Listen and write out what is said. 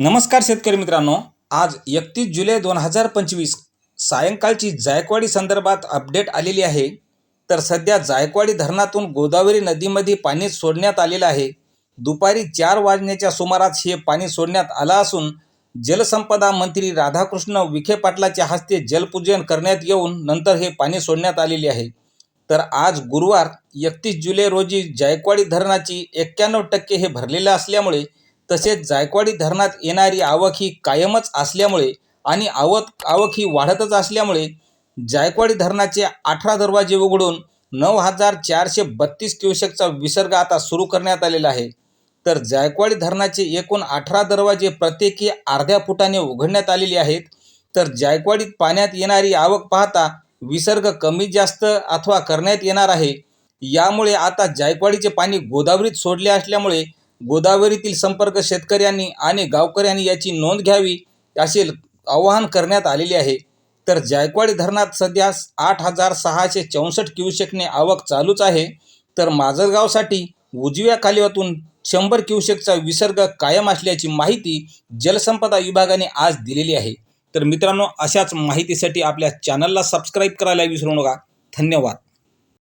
नमस्कार शेतकरी मित्रांनो. आज एकतीस जुलै दोन हजार पंचवीस सायंकाळची जायकवाडी संदर्भात अपडेट आलेली आहे. तर सध्या जायकवाडी धरणातून गोदावरी नदीमध्ये पाणी सोडण्यात आलेलं आहे. दुपारी चार वाजण्याच्या सुमारास हे पाणी सोडण्यात आलं असून जलसंपदा मंत्री राधाकृष्ण विखे पाटलाच्या हस्ते जलपूजन करण्यात येऊन नंतर हे पाणी सोडण्यात आलेले आहे. तर आज गुरुवार एकतीस जुलै रोजी जायकवाडी धरणाची एक्क्याण्णव टक्के हे भरलेलं असल्यामुळे तसेच जायकवाडी धरणात येणारी आवक ही कायमच असल्यामुळे आणि आवक आवक ही वाढतच असल्यामुळे जायकवाडी धरणाचे अठरा दरवाजे उघडून नऊ हजार चारशे बत्तीस क्युसेकचा विसर्ग आता सुरू करण्यात आलेला आहे. तर जायकवाडी धरणाचे एकूण अठरा दरवाजे प्रत्येकी अर्ध्या फुटाने उघडण्यात आलेले आहेत. तर जायकवाडीत पाण्यात येणारी आवक पाहता विसर्ग कमी जास्त अथवा करण्यात येणार आहे. यामुळे आता जायकवाडीचे पाणी गोदावरीत सोडले असल्यामुळे गोदावरीतील संपर्क शेतकऱ्यांनी आणि गावकऱ्यांनी याची नोंद घ्यावी असे आवाहन करण्यात आलेले आहे. तर जायकवाडी धरणात सध्या आठ हजार सहाशे चौसष्ट क्युसेकने आवक चालूच आहे. तर माजलगावसाठी उजव्या कालव्यातून शंभर क्युसेकचा विसर्ग कायम असल्याची माहिती जलसंपदा विभागाने आज दिलेली आहे. तर मित्रांनो अशाच माहितीसाठी आपल्या चॅनलला सबस्क्राईब करायला विसरू नका. धन्यवाद.